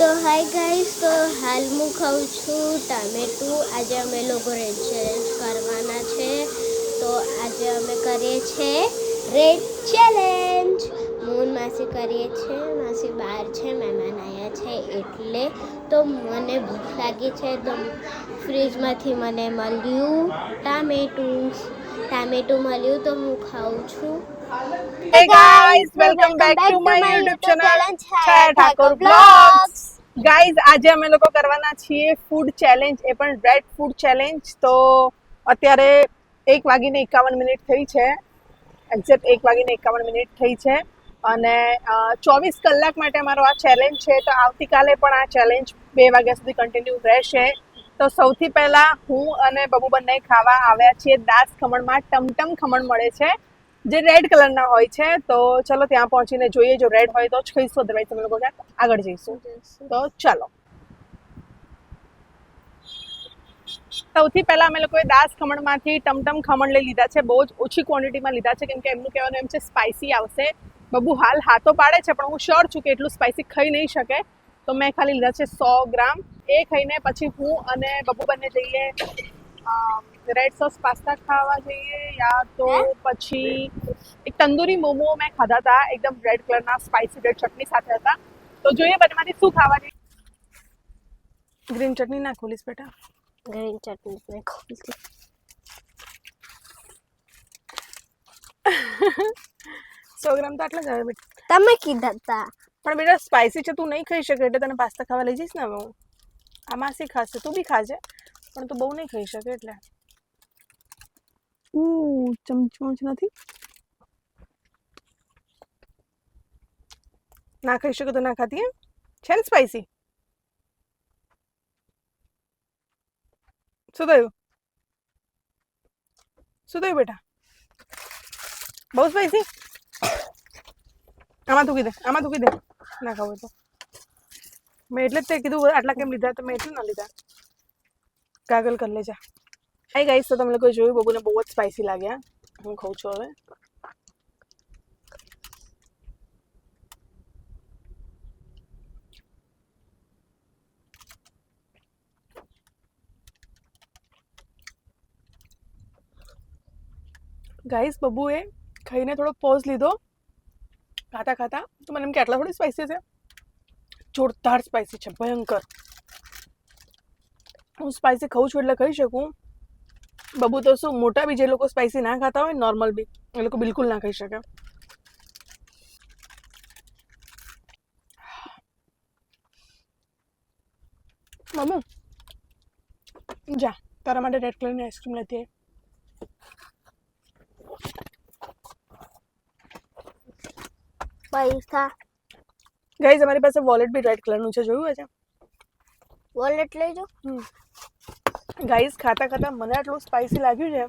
તો hi guys તો હાલ હું ખાઉં છું ટામેટું. આજે અમે લોકો રેડ ચેલેન્જ કરવાના છે. તો આજે અમે કરીએ છીએ રેડ ચેલેન્જ મૂન માસી કરીએ છીએ માસી બહાર છે મહેમાન આવ્યા છે એટલે તો મને ભૂખ લાગી છે. તો ફ્રીજમાંથી મને મળ્યું ટામેટું. ટામેટું મળ્યું તો હું ખાઉં છું. Hey guys, welcome back to my YouTube channel Chhaya Thakur blogs guys આજે અમે લોકો કરવાના છીએ ફૂડ ચેલેન્જ એ પણ રેડ ફૂડ ચેલેન્જ તો અત્યારે એક વાગીને એકાવન મિનિટ થઈ છે. એક્ઝેક્ટ એક વાગીને એકાવન મિનિટ થઈ છે. અને ચોવીસ કલાક માટે અમારો આ ચેલેન્જ છે. તો આવતીકાલે પણ આ ચેલેન્જ બે વાગ્યા સુધી કન્ટિન્યુ રહેશે. તો સૌથી પહેલાં હું અને બબુ બંને ખાવા આવ્યા છીએ. દાસ ખમણમાં ટમટમ ખમણ મળે છે. જે રેડ કલરના હોય છે, તો ચલો ત્યાં પહોંચીને જોઈએ. જો રેડ હોય તો જ કહીશું અધરવાઇઝ તમે લોકો આગળ જઈશું. તો ચાલો. સૌથી પહેલા અમે લોકોએ દાસ ખમણમાંથી ટમટમ ખમણ લઈ લીધા છે. બહુ જ ઓછી ક્વોન્ટિટીમાં લીધા છે, કેમ કે એમનું કહેવાનું એમ છે સ્પાઇસી આવશે. બબુ હાલ હાથો પાડે છે, પણ હું શ્યોર છું કે એટલું સ્પાઇસી ખાઈ નહીં શકે. તો મેં ખાલી લીધા છે સો ગ્રામ. એ ખાઈને પછી હું અને બબુ બંને જઈએ. રેડ સોસ પાસ્તા ખાવા જઈએ યા તો પછી એક તંદૂરી મોમો મેં ખાધા હતા એકદમ રેડ કલરના સ્પાઇસી રેડ ચટણી સાથે હતા. તો જોઈએ બંનેમાંથી શું ખાવા જઈએ ગ્રીન ચટણી ના ખોલીશ બેટા. ગ્રીન ચટણી મેં ખોલતી સો ગ્રામ તો આટલા જ આવે બેટા. તમે કીધા હતા પણ બેટા સ્પાઇસી છે તું નહીં ખાઈ શકે એટલે તને પાસ્તા ખાવા લઈ જઈશ ને હવે હું. આ માસી ખાશે તું બી ખાજે. પણ તું બહુ નહીં ખાઈ શકે એટલે. ઉ ચમચમચ નથી? ના ખાઈ શકે તો ના ખાતી એમ? છે ને સ્પાઇસી શું થયું? શું થયું બેટા? બહુ સ્પાઇસી આમાં થૂકી દે આમાં થૂકી દે ના ખાવું હોય તો. મેં એટલે જ તે કીધું આટલા કેમ લીધા? તો મેં એટલું ના લીધા. કાગળ કરી લેજા. હાઈ ગાઈસ તો તમે લોકો જોયું? બબુને બહુ જ સ્પાઇસી લાગ્યા. હું ખાઉં છું હવે. ગાઈસ બબુએ ખાઈને થોડો પોઝ લીધો. ખાતા ખાતા. તો મને એમ કે આટલા થોડી સ્પાઇસી છે? જોરદાર સ્પાઇસી છે. ભયંકર. હું સ્પાઇસી ખાઉં છું એટલે કહી શકું. બબુ તો શું મોટા બી જે લોકો સ્પાઇસી ના ખાતા હોય નોર્મલ બી એ લોકો બિલકુલ ના ખાઈ શકે. મમ્મુ જા તારા માટે રેડ કલરની આઈસ્ક્રીમ લેતી. પૈસા ગાઈઝ અમારી પાસે વોલેટ બી રેડ કલરનું છે જોયું છે વોલેટ લઈ જો ગાઈસ ખાતા ખાતા મને આટલું સ્પાઇસી લાગ્યું છે.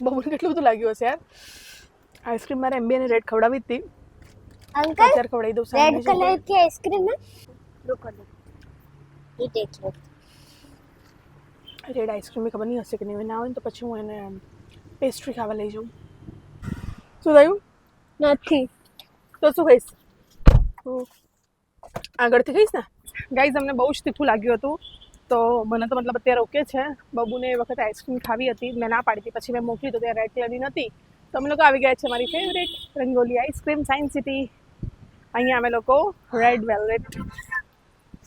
બબુને કેટલું બધું લાગ્યું હશે યાર. આઈસ્ક્રીમ મારે એમબી એમબીએને રેડ ખવડાવી હતી. અંકલ અત્યારે ખવડાવી દઉં રેડ કલર की આઈસ્ક્રીમ હે રુકો ઈ રેડ આઈસ્ક્રીમ ખબર નહીં હશે કે નહીં. ના આવે તો પછી હું એને um, પેસ્ટ્રી ખાવા લઈ જાઉં. શું થયું? નથી. તો શું ખાઈશ? આગળથી ખાઈશ ને? ગાઈઝ અમને બહુ જ તીખું લાગ્યું હતું. તો મને તો મતલબ અત્યારે ઓકે છે. બબુને એ વખતે આઈસ્ક્રીમ ખાવી હતી. મેં ના પાડી હતી. પછી મેં મોકલી તો ત્યાં રેડ કલરની નથી તો અમે લોકો આવી ગયા છે મારી favourite Rangoli ice cream science city અહીંયા અમે લોકો રેડ વેલ્વેટ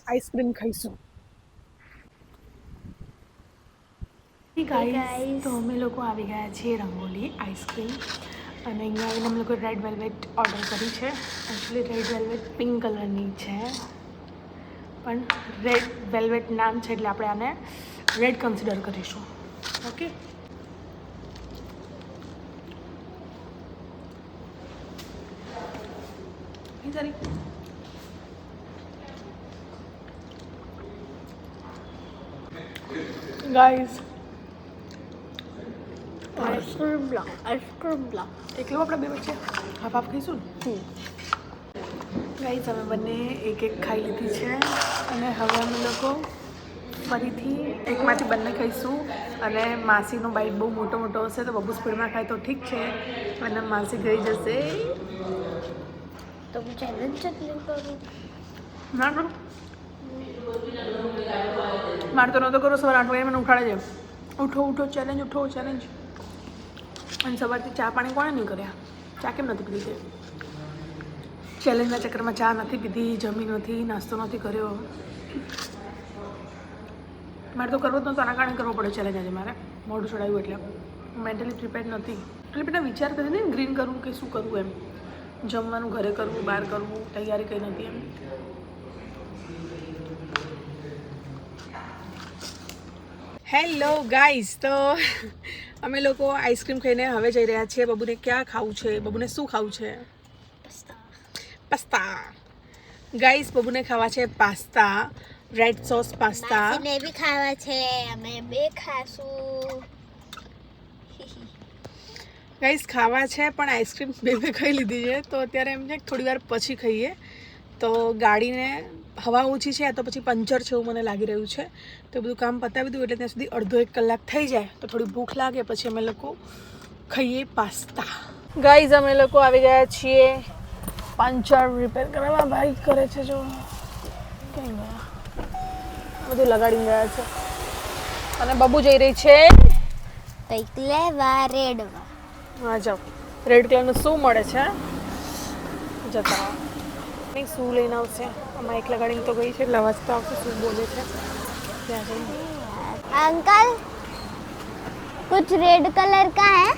આઈસ્ક્રીમ ખાઈશું. ગાઈસ તો અમે લોકો આવી ગયા છીએ રંગોલી આઈસ્ક્રીમ અને અહીંયા આવીને અમે લોકો રેડ વેલ્વેટ ઓર્ડર કરી છે. એકચ્યુઅલી રેડ વેલ્વેટ પિંક કલરની છે. પણ રેડ વેલ્વેટ નામ છે એટલે આપણે આને રેડ કન્સિડર કરીશું ઓકે સારી guys ice cream blah ice cream blah એકલું આપણે બે વચ્ચે હાફ હાફ ખાઈશું ને ગાઈઝ અમે બંને એક એક ખાઈ લીધી છે. અને હવે અમે લોકો ફરીથી એકમાંથી બંને ખાઈશું. અને માસીનો બાઇટ બહુ મોટો મોટો હશે તો બબુ સ્પીડમાં ખાય તો ઠીક છે. અને માસી ગઈ જશે. તો ચેલેન્જ કરું. ના કરું મારે તો નહોતો કરો સવારે આઠ વાગે મને ઉઠાડે છે. ઉઠો ઉઠો ચેલેન્જ ઉઠો ચેલેન્જ અને સવારથી ચા પાણી કોણે નહીં કર્યા? ચા કેમ નથી પીધી? છે ચેલેન્જના ચક્કરમાં ચા નથી પીધી, જમી નથી, નાસ્તો નથી કર્યો. મારે તો કરવો જ નહોતો, આના કારણે કરવો પડે ચેલેન્જ આજે મારે. મોઢું ચડાવ્યું એટલે. મેન્ટલી પ્રિપેર નથી. એટલે પેલા વિચાર કરી ને ગ્રીન કરવું કે શું કરવું એમ. જમવાનું ઘરે કરવું, બહાર કરવું, તૈયારી કંઈ નથી એમ. હેલો ગાઈઝ તો અમે લોકો આઈસ્ક્રીમ ખાઈને હવે જઈ રહ્યા છીએ. બબુને ક્યાં ખાવું છે? બબુને શું ખાવું છે? પાસ્તા. ગાઈઝ બબુને ખાવા છે પાસ્તા. Red sauce pasta. મેં બી ખાવા છે. અમે બે ખાશું. ગાઈસ ખાવા છે પણ આઈસ્ક્રીમ બે બે ખાઈ લીધી છે. તો અત્યારે એમ છે થોડી વાર પછી ખાઈએ. તો ગાડીને હવા ઓછી છે તો પછી પંચર છે એવું મને લાગી રહ્યું છે. તો બધું કામ પતાવી દઉં એટલે ત્યાં સુધી અડધો એક કલાક થઈ જાય. તો થોડી ભૂખ લાગે પછી અમે લોકો ખાઈએ પાસ્તા. ગાઈઝ અમે લોકો આવી ગયા છીએ પંચર રિપેર કરાવવા ભાઈ કરે છે જો. કંઈ ગયા બધું લગાડી ગયા છે. અને બબુ જઈ રહી છે. કંઈક લેવા રેડવા. હા જાઓ. રેડ કલરનું શું મળે છે જતા કંઈક શું લઈને આવશે? અમારે એક લગાડીને તો ગઈ છે એટલે તો આવશે શું બોલે છે. ત્યાં જઈને. અંકલ કુછ રેડ કલર કા હૈ?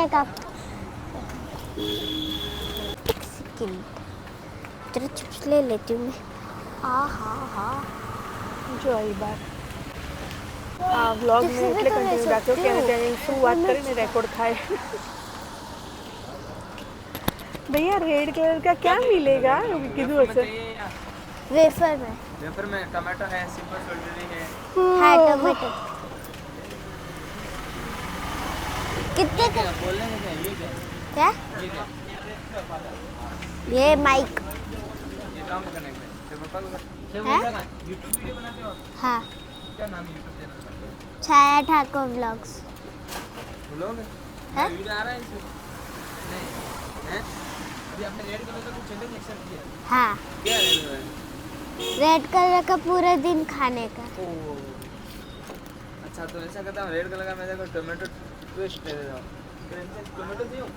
खाने का सेकंड जरा चिप्स ले लेती हूँ मैं हाँ हाँ हाँ જો આવી બાર આ વ્લોગને એટલે કન્ટિન્યુ રાખ્યો કે એને ત્યાં જઈને શું વાત કરીને રેકોર્ડ થાય भैया रेड कलर का क्या मिलेगा એવું કીધું હશે वेफर में वेफर में टमाटो है सिंपल सोल्डरी है हाँ टमाटो कितने का? क्या? ये माइक हाँ? छाया ठाकुर ब्लॉग्स हाँ? रेड कलर का पूरा दिन खाने का। अच्छा तो ऐसा करता हूँ रेड कलर का मैं देखो टोमेटो ट्विस्ट दे देता हूँ फिर इनसे टोमेटो दियो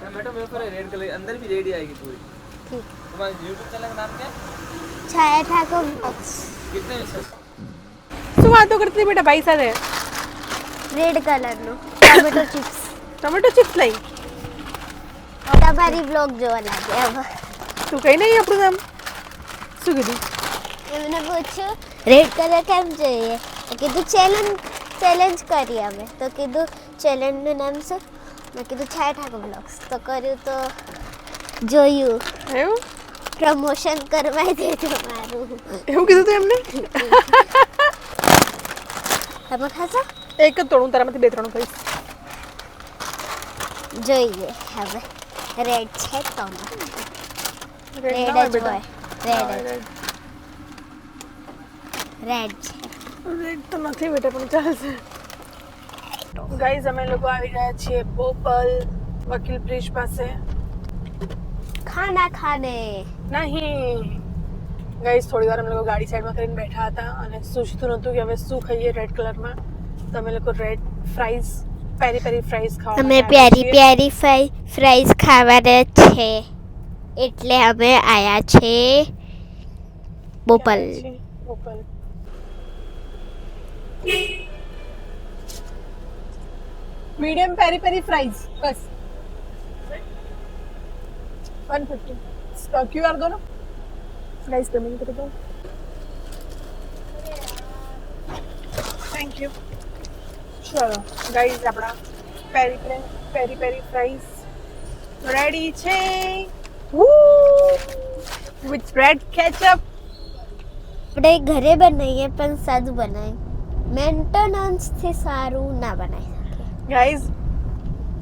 टोमेटो वेफर है रेड कलर अंदर भी रेडी आएगी पूरी ठीक तुम्हारे यूट्यूब चैनल का नाम क्या है छाया ठाकुर ब्लॉग्स कितने विश्वास શું વાતો કરતી હતી બેટા ભાઈ સાથે રેડ કલરનું ટમેટો ચિપ્સ ટમેટો ચિપ્સ લઈ તમારી બ્લોગ જોવા લાગે હવે તું કઈ નહીં આપણું નામ શું કીધું એમને પૂછ્યું રેડ કલર કેમ જોઈએ તો કીધું ચેલેન્જ ચેલેન્જ કરી અમે. તો કીધું ચેલેન્જનું નામ શું? મેં કીધું છાયા ઠાકોર બ્લોગ્સ તો કર્યું તો જોયું. એવું? પ્રમોશન કરવાય દેજો મારું. એવું કીધું તું એમને? તમે ખાશો? એક જ તોડું તારામાંથી બે ત્રણ કહીશ. જોઈએ. હવે રેડ છે તો રેડ જ હોય. રેડ રેડ છે. રેડ તો નથી બેટા પણ ચાલશે. ગાઈઝ અમે લોકો આવી રહ્યા છીએ બોપલ વકીલ બ્રિજ પાસે. ખાના ખાને. નહીં. ગાઈઝ થોડી વાર અમે લોકો ગાડી સાઈડમાં કરીને બેઠા હતા અને સૂચતું નહોતું કે હવે શું ખાઈએ રેડ કલરમાં તો અમે લોકો રેડ ફ્રાઈઝ પેરી પેરી ફ્રાઈઝ ખાવા અમે પેરી પેરી ફ્રાઈ ફ્રાઈઝ ખાવાના છે. એટલે અમે આયા છે Bopal. Bopal. Medium peri peri fries બસ वन फिफ्टी क्यू आर दो ना गाइस पेमेंट कर दो થેન્ક યુ ચલો ગાઈઝ આપણા peri peri peri peri fries ready છે વિથ બ્રેડ કેચઅપ આપણે ઘરે બનાવીએ પણ સાદું બનાવીએ મેન્ટેનન્સથી સારું ના બનાવી શકીએ. ગાઈઝ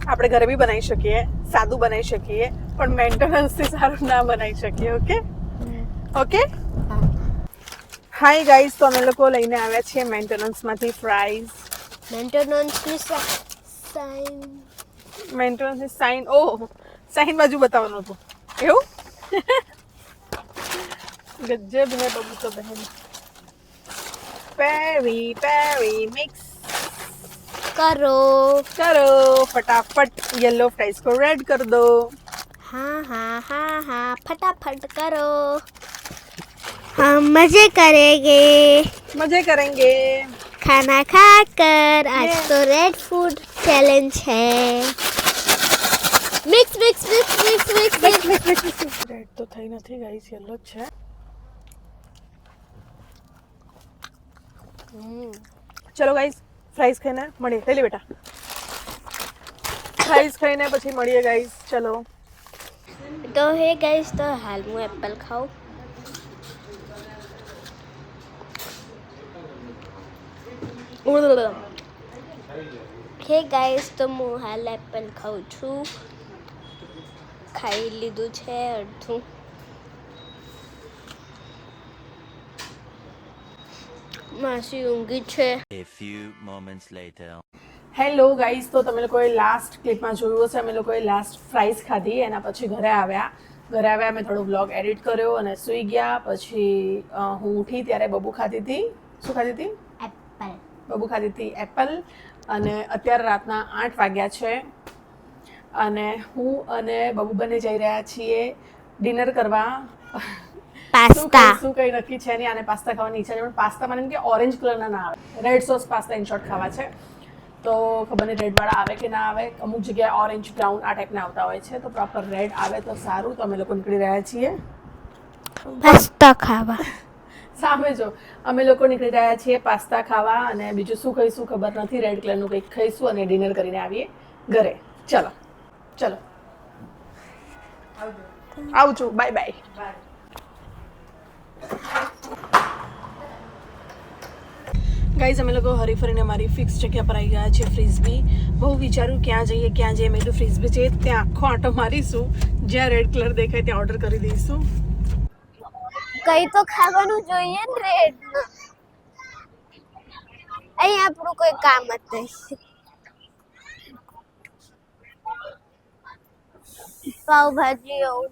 આપણે ઘરે બી બનાવી શકીએ સાદું બનાવી શકીએ પણ મેન્ટેનન્સથી સારું ના બનાવી શકીએ ઓકે ઓકે. હાય ગાઈઝ તો અમે લોકો લઈને આવ્યા છીએ મેન્ટેનન્સમાંથી ફ્રાઈઝ મેન્ટેનન્સની સાઇન મેન્ટેનન્સની સાઇન ઓહ સાઇન બાજુ બતાવવાનું હતું. એવું? ગજબ હે બબુ તો બહેન. પેરી પેરી મિક્સ કરો करो फटाफट येलो फ्राइज को रेड कर दो हाँ हाँ हाँ हाँ फटाफट करो हम मजे करेंगे मजे करेंगे खाना खाकर आज Yeah. तो रेड फूड चैलेंज है mix mix mix mix mix mix red તો થઈ નથી ગાઈસ યલો જ છે ચલો ગાઈઝ ફ્રાઈઝ ખાઈને મળીએ લઈ લે બેટા ફ્રાઈઝ ખાઈને પછી મળીએ ગાઈઝ ચલો તો હે ગાઈઝ તો હાલ હું એપલ ખાઉં હે ગાઈઝ તો હું હાલ એપલ ખાઉં છું ખાઈ લીધું છે અડધું માસી ઊંઘી છે. A few moments later. Hello guys તો તમે લોકોએ લાસ્ટ ક્લિપમાં જોયું હશે અમે લોકોએ લાસ્ટ ફ્રાઈઝ ખાધી એના પછી ઘરે આવ્યા. ઘરે આવ્યા મેં થોડો બ્લોગ એડિટ કર્યો અને સૂઈ ગયા પછી અ, હું ઉઠી ત્યારે બબુ ખાતી હતી. શું ખાતી હતી? એપલ બબુ ખાધી હતી એપલ અને અત્યારે રાતના આઠ વાગ્યા છે. અને હું અને બબુ બંને જઈ રહ્યા છીએ ડિનર કરવા. પાસ્તા. શું કંઈ નક્કી છે નહીં આને પાસ્તા ખાવાની ઈચ્છા છે પણ પાસ્તા મને કે ઓરેન્જ કલરના ના આવે. Red sauce pasta in short ખાવા છે. તો ખબર નહીં રેડવાળા આવે કે ના આવે. અમુક જગ્યાએ ઓરેન્જ બ્રાઉન આ ટાઈપના આવતા હોય છે. તો પ્રોપર રેડ આવે તો સારું. તો અમે લોકો નીકળી રહ્યા છીએ. પાસ્તા ખાવા. સામે જો. અમે લોકો નીકળી રહ્યા છીએ પાસ્તા ખાવા અને બીજું શું ખાઈશું ખબર નથી. રેડ કલરનું કંઈક ખાઈશું અને ડિનર કરીને આવીએ ઘરે. ચલો. ચલો. આવજો. બાય બાય ગાઈઝ અમે લોકો હરીફરીને મારી ફિક્સ જગ્યા પર આવી ગયા છે ફ્રીઝબી બહુ વિચાર્યું ક્યાં જઈએ ક્યાં જઈએ. મેં તો ફ્રીઝબી છે, ત્યાં આખો આંટો મારીશું. જ્યાં રેડ કલર દેખાય ત્યાં ઓર્ડર કરી દઈશું. કઈ તો ખાવાનું જોઈએ ને રેડ અહીં આપણું કોઈ કામ જ નહીં પાવભાજી એવું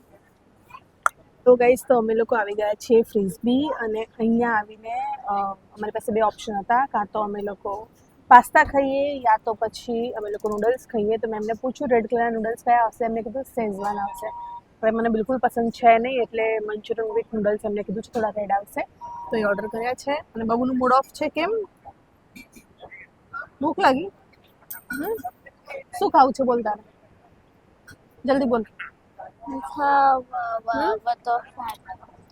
તો ગાઈઝ તો અમે લોકો આવી ગયા છીએ ફ્રીઝબી અને અહીંયા આવીને અમારી પાસે બે ઓપ્શન હતા. કાં તો અમે લોકો પાસ્તા ખાઈએ, યા તો પછી અમે લોકો નૂડલ્સ ખાઈએ. તો મેં એમને પૂછ્યું રેડ કલરના નૂડલ્સ કયા આવશે? એમને કીધું સેઝવાન આવશે. હવે મને બિલકુલ પસંદ છે નહીં, એટલે મંચુરિયન વિથ નૂડલ્સ એમને કીધું છે, થોડા રેડ આવશે. તો એ ઓર્ડર કર્યા છે. અને બબુનું મૂડ ઓફ છે કેમ? ભૂખ લાગી? શું ખાવું છે બોલ તારે? જલ્દી બોલ.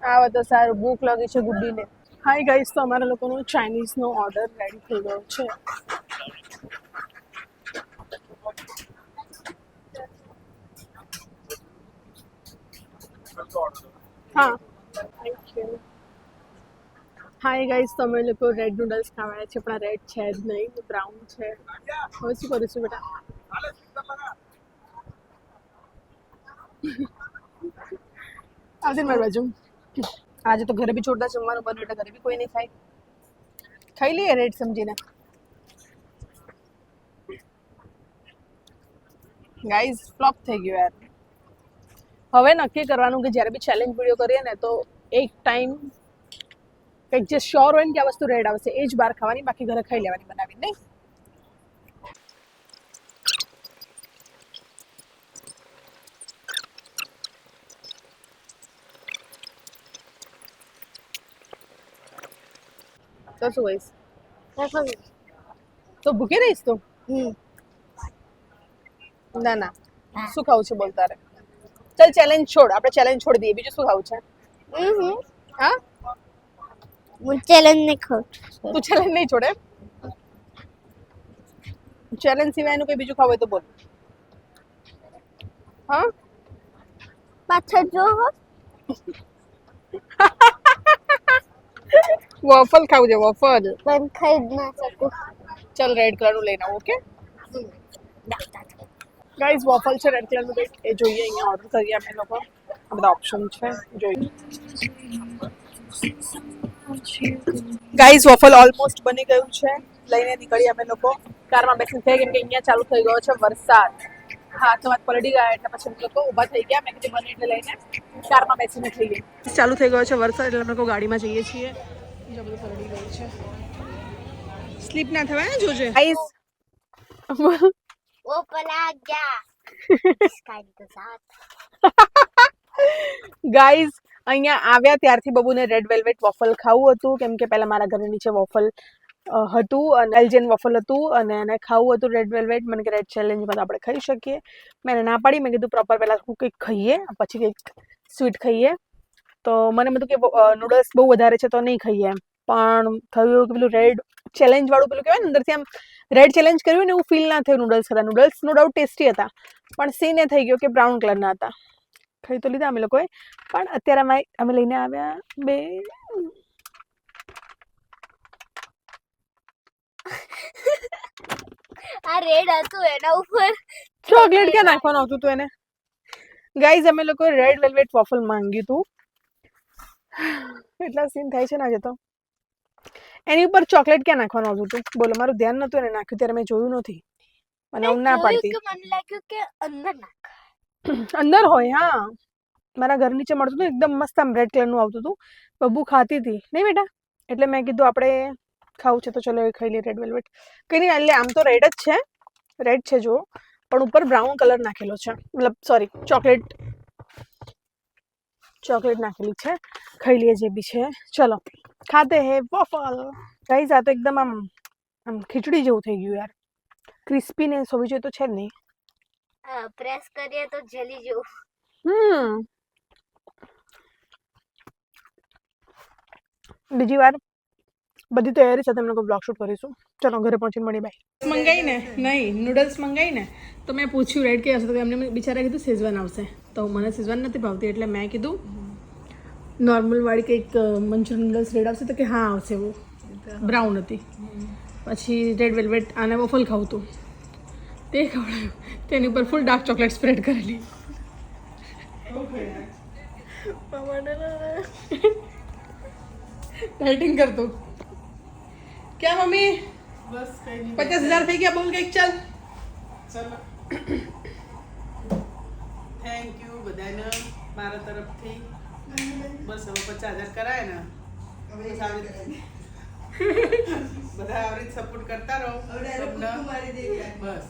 આવે તો સારું, ભૂખ લાગી છે ગુડ્ડીને. હાય ગાઈસ તો અમારા લોકોનો ચાઇનીઝનો ઓર્ડર રેડી થઈ ગયો છે. હા. થેન્ક હાય ગાઈસ તો અમે લોકો રેડ નૂડલ્સ ખાવાયા છે, પણ રેડ છે જ નહીં બ્રાઉન છે. હવે શું કરીશું બેટા? આવજે ને મારી બાજુ. આજે તો ઘરે બી છોડતા જમવાનું બન્યું એટલે ઘરે બી કોઈ નહીં ખાય. ખાઈ લઈએ રેટ સમજીને. ગાઈઝ ફ્લોપ થઈ ગયો યાર. હવે નક્કી કરવાનું કે જ્યારે બી ચેલેન્જ વીડિયો કરીએ ને તો એક ટાઈમ કંઈક જે શ્યોર હોય ને કે આ વસ્તુ રેડ આવશે, એ જ બહાર ખાવાની, બાકી ઘરે ખાઈ લેવાની બનાવી નહીં? તો શું હોઈશ તો ભૂખી રહીશ તું? ના ના. શું ખાવું છે બોલ તારે? ચાલ ચેલેન્જ છોડ. આપણે ચેલેન્જ છોડી દઈએ. બીજું શું ખાવું છે? હા? હું ચેલેન્જ નહીં ખાઉં. તું ચેલેન્જ નહીં છોડે? ચેલેન્જ સિવાયનું કંઈ બીજું ખાવું હોય તો બોલ. હા? પાછળ જો હો. વોફલ ખાવું છે વોફલ પણ ખાઈ જ ના શકું. ચાલ રેડ કલરનું લઈને આવું ઓકે ગાઈઝ વોફલ છે રેડ કલરનું કંઈક એ જોઈએ અહીંયા ઓર્ડર કરીએ અમે લોકો. આ બધા ઓપ્શન છે જોઈએ. ગાઈઝ વોફલ ઓલમોસ્ટ બની ગયું છે. લઈને નીકળી અમે લોકો. કારમાં બેસીને થઈ કેમ કે અહીંયા ચાલુ થઈ ગયો છે વરસાદ. હાથમાં પલડી ગયા એટલે પછી અમે લોકો ઊભા થઈ ગયા. મેં કીધું બને એટલે લઈને કારમાં બેસીને થઈ ગઈ ચાલુ થઈ ગયો છે વરસાદ એટલે અમે લોકો ગાડીમાં જઈએ છીએ. સ્લીપ ના થવાય ને જોજે. આઈસ ઓ પલા ગયા. ગાઈઝ અહીંયા આવ્યા ત્યારથી બબુને રેડ વેલ્વેટ વોફલ ખાવું હતું. કેમ કે પહેલાં મારા ઘરની નીચે વોફલ હતું અને એલ્જેન વોફલ હતું અને એને ખાવું હતું રેડ વેલ્વેટ મને કે રેડ ચેલેન્જમાં આપણે ખાઈ શકીએ. મેં ના પાડી. મેં કીધું પ્રોપર પહેલાં હું કંઈક ખાઈએ પછી કંઈક સ્વીટ ખાઈએ. તો મને બધું કે નૂડલ્સ બહુ વધારે છે તો નહીં ખાઈએ એમ. પણ થયું કે પેલું રેડ ચેલેન્જ વાળું પેલું કહેવાય ને અંદરથી આમ રેડ ચેલેન્જ કર્યું ને એવું ફીલ ના થયું નૂડલ્સ હતા. નૂડલ્સ નો ડાઉટ ટેસ્ટી હતા પણ સીને થઈ ગયો કે બ્રાઉન કલરના હતા. ખાઈ તો લીધા અમે લોકોએ પણ અત્યારે અમે અમે લઈને આવ્યા બે. આ રેડ હતું એના ઉપર. ચોકલેટ ક્યાં નાખવાનું આવતું તું એને? ગાઈઝ અમે લોકો રેડ વેલ્વેટ વોફલ માંગ્યું હતું. એટલા સીન થાય છે ને આજે તો. એની ઉપર ચોકલેટ ક્યાં નાખવાનું આવતું હતું બોલો મારું ધ્યાન નતું એને નાખ્યું ત્યારે મેં જોયું નથી. અને હું ના પાડતી. મને લાગ્યું કે અંદર નાખ. અંદર હોય હા. મારા ઘર નીચે મળતું હતું એકદમ મસ્ત આમ રેડ કલરનું આવતું હતું. બબુ ખાતી હતી. નહીં બેટા? એટલે મેં કીધું આપણે ખાવું છે તો ચલો એ ખાઈ લઈએ રેડ વેલ્વેટ કંઈ નહીં એટલે આમ તો રેડ જ છે. રેડ છે જો પણ ઉપર બ્રાઉન કલર નાખેલો છે. મતલબ સોરી ચોકલેટ ચોકલેટ નાખેલી છે ખાઈ લઈએ જે બી છે ચલો ખાતે હે વોફલ ગાઈઝ આ તો એકદમ આમ આમ ખીચડી જેવું થઈ ગયું યાર ક્રિસ્પીનેસ હોવી જોઈએ તો છે જ નહીં પ્રેસ કરીએ તો જલી જેવું હમ બીજી વાર બધી તૈયારી સાથે અમે લોકો બ્લોગ શૂટ કરીશું ચલો ઘરે પહોંચીને મળી બાય મંગાઈ ને નહીં નૂડલ્સ મંગાઈ ને તો મેં પૂછ્યું રેડ કે હશે તો એમને બિચારા કીધું સેઝવાન આવશે તો મને સેઝવાન નથી ભાવતી એટલે મેં કીધું નોર્મલ વાળી કંઈક મંચુરિયન નૂડલ્સ રેડ આવશે તો કે હા આવશે એવું બ્રાઉન હતી પછી રેડ વેલ્વેટ આને વોફલ ખાવું હતું તે ખવડાવ્યું તેની ઉપર ફૂલ ડાર્ક ચોકલેટ સ્પ્રેડ કરેલી डाइटिंग कर तू क्या मम्मी બસ કઈ નહીં पचास हजार થઈ ગયા બોલ કઈક ચાલ ચલો થેન્ક યુ બધાને મારા તરફથી બસ હવે પચાસ હજાર કરાય ને. બધા આવી રીતે સપોર્ટ કરતા રહો. બસ.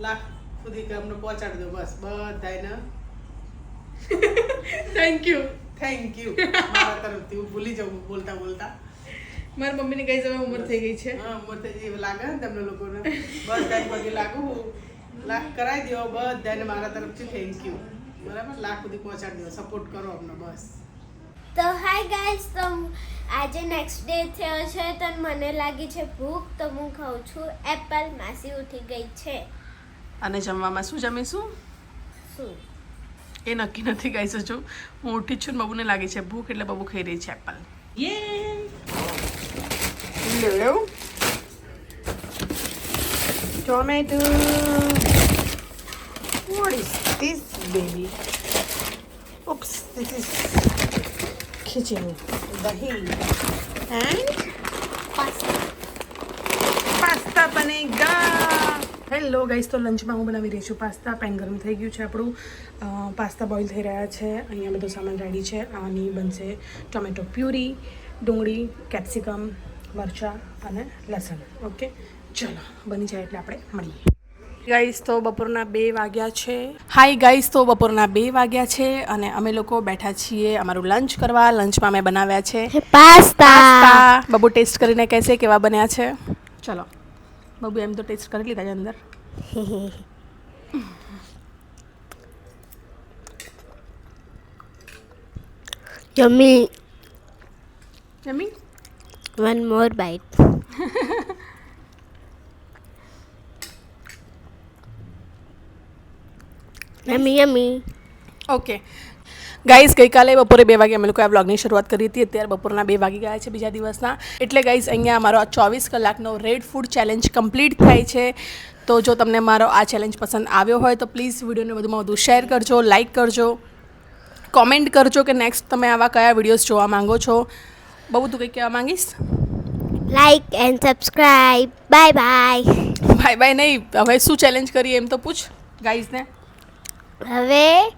લાખ સુધી અમને પહોંચાડી દો. બસ. બધાને થેન્ક યુ થેન્ક યુ મારા તરફથી. હું ભૂલી જાઉં બોલતા બોલતા. મારી મમ્મીની કઈ હવે ઉંમર થઈ ગઈ છે. હા ઉંમર થઈ ગઈ. એવું લાગે ને તમને લોકોને. બધાને પગે લાગુ. લાખ કરાવી દો. બધાને મારા તરફથી થેન્ક યુ બરાબર? લાખ સુધી પહોંચાડી દો. સપોર્ટ કરો અમને. બસ. તો હાય ગાઈસ તો આજે નેક્સ્ટ ડે થયો છે તો મને લાગી છે ભૂખ તો હું ખાઉં છું એપલ માસી ઉઠી ગઈ છે. અને જમવામાં શું જમીશું? શું? એ નક્કી નથી કહી છું હું ઉઠી છું ને બબુને લાગી છે ભૂખ એટલે બબુ ખાઈ રહી છે apple લેવડેવું tomato What is this, baby? Oops, this is kitchen. Dahi. And? Pasta Banega hello guys તો લંચમાં હું બનાવી રહી છું પાસ્તા પેન ગરમ થઈ ગયું છે આપણું. પાસ્તા બોઇલ થઈ રહ્યા છે. અહીંયા બધો સામાન રેડી છે. આની બનશે ટોમેટો પ્યુરી ડુંગળી કેપ્સિકમ મરચાં અને લસણ. ઓકે ચલો બની જાય એટલે આપણે મળીએ. ગાઈસ તો બપોરના બે વાગ્યા છે. હાય ગાઈસ તો બપોરના બે વાગ્યા છે અને અમે લોકો બેઠા છીએ અમારું લંચ કરવા. લંચમાં મેં બનાવ્યા છે પાસ્તા. પાસ્તા. બબુ ટેસ્ટ કરીને કહેશે કેવા બન્યા છે. ચલો. બબુ એમ તો ટેસ્ટ કરી લીધા છે અંદર. Yummy yummy one more bite yummy yummy okay guys ગઈકાલે બપોરે બે વાગે અમે લોકોએ આ બ્લોગની શરૂઆત કરી હતી. અત્યારે બપોરના બે વાગી ગયા છે બીજા દિવસના. એટલે ગાઈઝ અહીંયા અમારો આ ચોવીસ કલાકનો રેડ ફૂડ ચેલેન્જ કમ્પ્લીટ થાય છે. તો જો તમને મારો આ ચેલેન્જ પસંદ આવ્યો હોય તો પ્લીઝ વિડીયોને વધુમાં વધુ શેર કરજો લાઇક કરજો કોમેન્ટ કરજો કે નેક્સ્ટ તમે આવા કયા વિડીયોઝ જોવા માંગો છો. બહુ તું કંઈક કહેવા માંગીશ? Like and subscribe bye bye bye bye નહીં. હવે શું ચેલેન્જ કરીએ એમ તો પૂછ ગાઈઝને હવે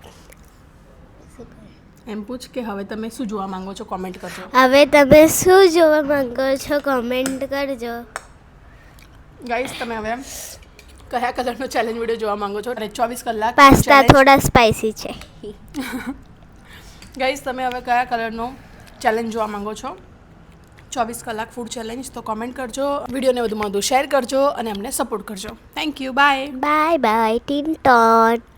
એમ પૂછ કે હવે તમે શું જોવા માંગો છો કોમેન્ટ કરજો. હવે તમે શું જોવા માંગો છો કમેન્ટ કરજો. ગાઈસ તમે હવે કયા કલરનો ચેલેન્જ વીડિયો જોવા માંગો છો? અને ચોવીસ કલાક પાસ્તા થોડા સ્પાઇસી છે. ગાઈસ તમે હવે કયા કલરનો ચેલેન્જ જોવા માંગો છો? ચોવીસ કલાક ફૂડ ચેલેન્જ તો કોમેન્ટ કરજો વિડીયોને વધુમાં વધુ શેર કરજો અને અમને સપોર્ટ કરજો. Thank you bye bye bye tin ટોટ